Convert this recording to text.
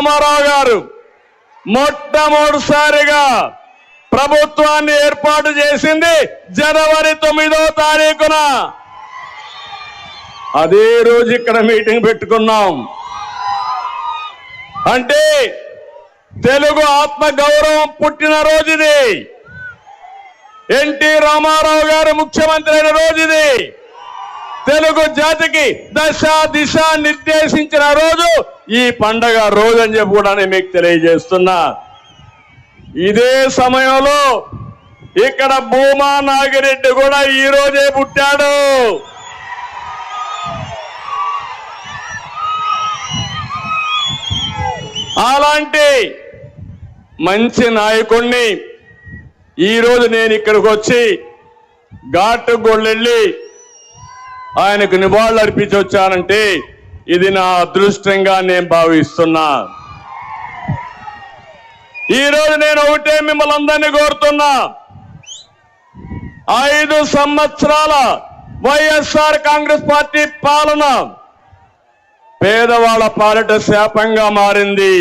రామారావు గారు మొట్టమొదటిసారిగా ప్రభుత్వాన్ని ఏర్పాటు చేసింది జనవరి తొమ్మిదో తారీఖున. అదే రోజు ఇక్కడ మీటింగ్ పెట్టుకున్నాం. అంటే తెలుగు ఆత్మ గౌరవం పుట్టిన రోజుది. ఎన్టీ రామారావు గారు ముఖ్యమంత్రి అయిన రోజుది. తెలుగు జాతికి దశ దిశ నిర్దేశించిన రోజు ఈ పండగ రోజు అని చెప్పి కూడా నేను మీకు తెలియజేస్తున్నా. ఇదే సమయంలో ఇక్కడ భూమా నాగిరెడ్డి కూడా ఈ రోజే పుట్టాడు. అలాంటి మంచి నాయకుణ్ణి ఈరోజు నేను ఇక్కడికి వచ్చి ఘాటు గొళ్ళెళ్ళి ఆయనకు నివాళులు అర్పించి వచ్చానంటే ఇది నా అదృష్టంగా నేను భావిస్తున్నా. ఈరోజు నేను ఒకటే మిమ్మల్ని అందరినీ కోరుతున్నా. ఐదు సంవత్సరాల వైఎస్ఆర్ కాంగ్రెస్ పార్టీ పాలన పేదవాళ్ళ పాలిట శాపంగా మారింది.